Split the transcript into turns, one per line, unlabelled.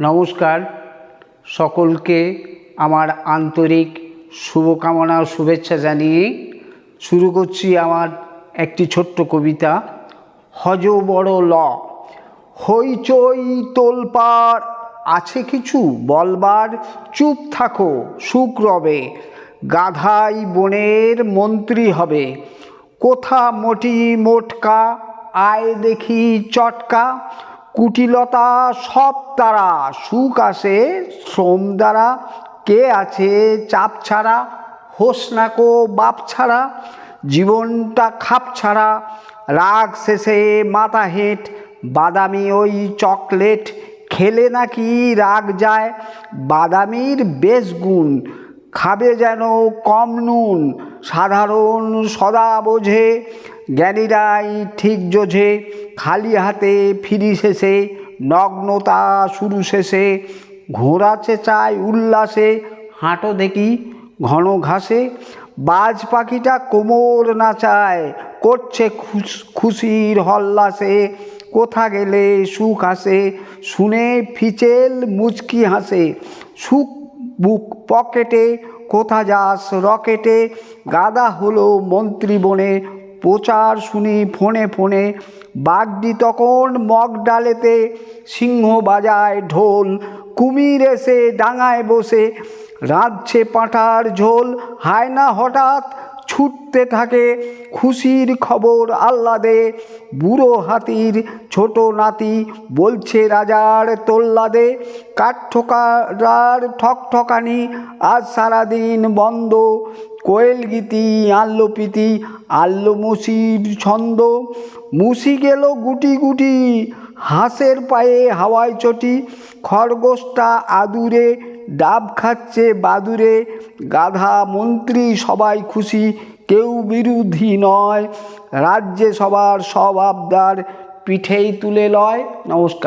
নমস্কার। সকলকে আমার আন্তরিক শুভকামনা ও শুভেচ্ছা জানিয়ে শুরু করছি আমার একটি ছোট্ট কবিতা হজ বড় ল হইচই তোলপাড় আছে কিছু বলবার? চুপ থাকো সুখ রবে গাধাই বনের মন্ত্রী হবে। কোথা মোটি মোটকা? আয় দেখি চটকা। কুটিলতা সব তারা সুখ আসে, শ্রম দ্বারা, কে আছে চাপ ছাড়া, হোস নাকো বাপ ছাড়া, জীবনটা খাপ ছাড়া, রাগ শেষে মাথা হেঁট, বাদামি ওই চকলেট খেলে নাকি রাগ যায়, বাদামির বেশ গুণ, খাবে যেন কম নুন, সাধারণ সদা বোঝে জ্ঞানীরাই ঠিক যোঝে খালি হাতে ফিরি শেষে, নগ্নতা শুরু শেষে ঘোড়া চেঁচায় উল্লাসে, হাঁটো দেখি ঘন ঘাসে, বাজ পাখিটা কোমর নাচায় করছে খুশ- খুশির হল্লাসে, কোথা গেলে সুখ আসে, শুনে ফিচেল মুচকি হাসে, সুখ বুক পকেটে, কোথা যাস রকেটে, গাদা হলো মন্ত্রী বনে প্রচার শুনি ফোনে ফোনে। বাগদি তখন মগ ডালেতে সিংহ বাজায় ঢোল, কুমির এসে ডাঙায় বসে। রাঁধছে পাঁঠার ঝোল, হায় না হঠাৎ ছুটতে থাকে খুশির খবর আহ্লাদে। বুড়ো হাতির ছোট নাতি বলছে রাজার তোল্লাদে। কাঠঠোকার ঠকঠকানি আজ সারাদিন বন্ধ। কোয়েল গীতি আনলো পিতি আনলো মুসির ছন্দ। মুসি গেল গুটি গুটি, হাঁসের পায়ে হাওয়ায় চটি। খরগোশটা আদুরে ডাব খাচ্ছে বাদুরে, গাধা মন্ত্রী সবাই খুশি, কেউ বিরোধী নয়। রাজ্যে সবার সব আবদার পিঠেই তুলে লয়, নমস্কার।